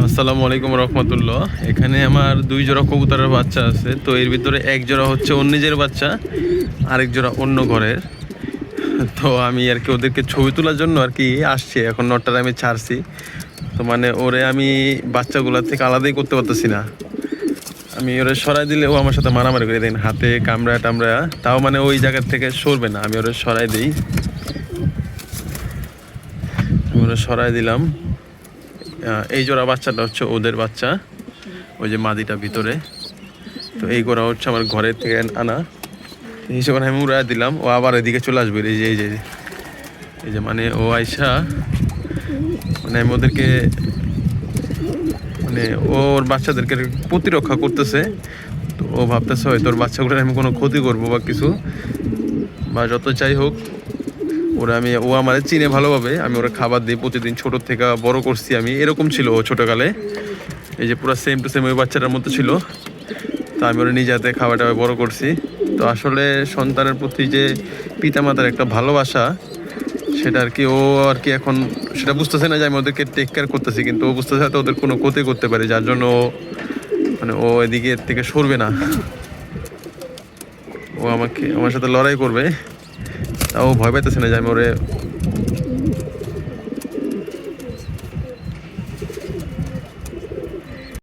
আসসালামু আলাইকুম রহমতুল্লাহ। এখানে আমার দুই জোড়া কবুতরের বাচ্চা আছে, তো এর ভিতরে এক জোড়া হচ্ছে অন্য নিজের বাচ্চা, আরেক জোড়া অন্য ঘরের। তো আমি আর কি ওদেরকে ছবি তোলার জন্য আর কি আসছি, এখন নটার আমি ছাড়ছি। তো মানে ওরে আমি বাচ্চাগুলোর থেকে আলাদাই করতে পারতেছি না। আমি ওরে সরাই দিলে ও আমার সাথে মারামারি করে দেন, হাতে কামড়া টামড়া তাও মানে ওই জায়গার থেকে সরবে না। আমি ওরে সরাই দিই। আমি ওরে সরাই দিলাম। এই জোড়া বাচ্চাটা হচ্ছে ওদের বাচ্চা। ওই যে মাদিটা ভিতরে। তো এই গোড়া হচ্ছে আমার ঘরের থেকে আনা। হিসেবে আমি উড়াই দিলাম। ও আবার এদিকে চলে আসবে। এই যে এই যে এই যে মানে ও আইসা মানে আমি ওদেরকে মানে ওর বাচ্চাদেরকে প্রতিরক্ষা করতেছে। তো ও ভাবতেছে হয়তো ওর বাচ্চাগুলোর আমি কোনো ক্ষতি করব বা কিছু। বা যত চাই হোক ওরা আমি ও আমার চিনে ভালোভাবে। আমি ওরা খাবার দিই প্রতিদিন। ছোট থেকে বড় করছি আমি। এরকম ছিল ও ছোটোকালে। এই যে পুরো সেম টু সেম ওই বাচ্চাটার মতো ছিল। তো আমি ওরা নিজে হাতে খাবার টাবার বড় করছি। তো আসলে সন্তানের প্রতি যে পিতামাতার একটা ভালোবাসা, সেটা আর কি ও আর কি এখন সেটা বুঝতেছে না যে আমি ওদেরকে টেক কেয়ার করতেছি। কিন্তু ও বুঝতেছে হয়তো ওদের কোনো ক্ষতি করতে পারে। যার জন্য ও মানে ও এদিকে এর থেকে সরবে না। ও আমাকে আমার সাথে লড়াই করবে। তাও ভয় পাইতেছে না যে আমি ওরে